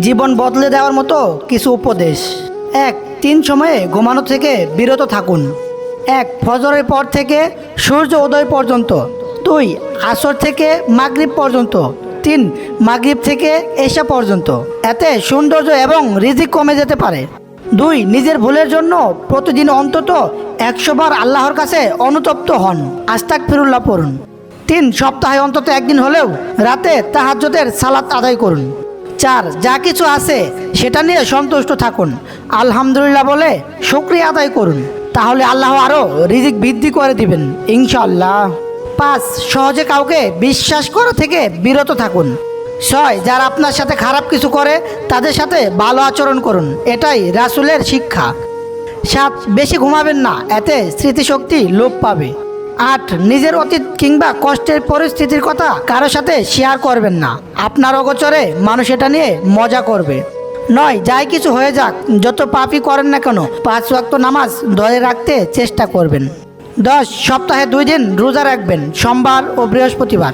জীবন বদলে দেওয়ার মতো কিছু উপদেশ। এক, তিন সময়ে ঘুমানো থেকে বিরত থাকুন। এক, ফজরের পর থেকে সূর্য উদয় পর্যন্ত। দুই, আসর থেকে মাগরিব পর্যন্ত। তিন, মাগরিব থেকে এশা পর্যন্ত। এতে সৌন্দর্য এবং রিজিক কমে যেতে পারে। দুই, নিজের ভুলের জন্য প্রতিদিন অন্তত একশো বার আল্লাহর কাছে অনুতপ্ত হন। আস্তাক ফিরুল্লাহ পড়ুন। তিন, সপ্তাহে অন্তত একদিন হলেও রাতে তাহাজ্জতের সালাত আদায় করুন। চার, যা কিছু আছে সেটা নিয়ে সন্তুষ্ট থাকুন। আলহামদুলিল্লাহ বলে শুক্রিয়া আদায় করুন। তাহলে আল্লাহ আরও রিজিক বৃদ্ধি করে দিবেন ইনশাল্লাহ পাঁচ, সহজে কাউকে বিশ্বাস করা থেকে বিরত থাকুন। ছয়, যারা আপনার সাথে খারাপ কিছু করে, তাদের সাথে ভালো আচরণ করুন। এটাই রাসুলের শিক্ষা। সাত, বেশি ঘুমাবেন না, এতে স্মৃতিশক্তি লোপ পাবে। আট নিজের অতীত কিংবা কষ্টের পরিস্থিতির কথা কারোর সাথে শেয়ার করবেন না। আপনার অগোচরে মানুষ এটা নিয়ে মজা করবে। নয়, যাই কিছু হয়ে যাক, যত পাপই করেন না কেন, পাঁচ ওয়াক্ত নামাজ ধরে রাখতে চেষ্টা করবেন। দশ, সপ্তাহে দুই দিন রোজা রাখবেন, সোমবার ও বৃহস্পতিবার।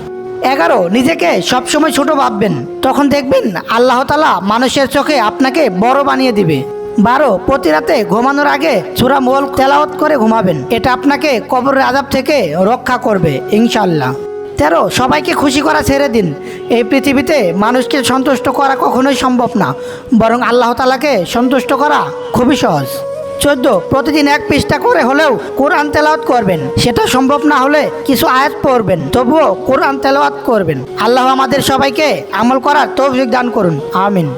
এগারো, নিজেকে সবসময় ছোট ভাববেন। তখন দেখবেন আল্লাহ তালা মানুষের চোখে আপনাকে বড় বানিয়ে দিবে। বারো, প্রতি রাতে ঘুমানোর আগে সুরা মোল তেলাওত করে ঘুমাবেন। এটা আপনাকে কবরের আজাব থেকে রক্ষা করবে ইনশাল্লাহ তেরো, সবাইকে খুশি করা ছেড়ে দিন। এই পৃথিবীতে মানুষকে সন্তুষ্ট করা কখনোই সম্ভব না, বরং আল্লাহ তালাকে সন্তুষ্ট করা খুবই সহজ। চোদ্দ, প্রতিদিন এক পৃষ্ঠা করে হলেও কোরআন তেলাওয়াত করবেন। সেটা সম্ভব না হলে কিছু আয়াত পড়বেন, তবুও কোরআন তেলাওয়াত করবেন। আল্লাহ আমাদের সবাইকে আমল করার তৌফিক দান করুন, আমিন।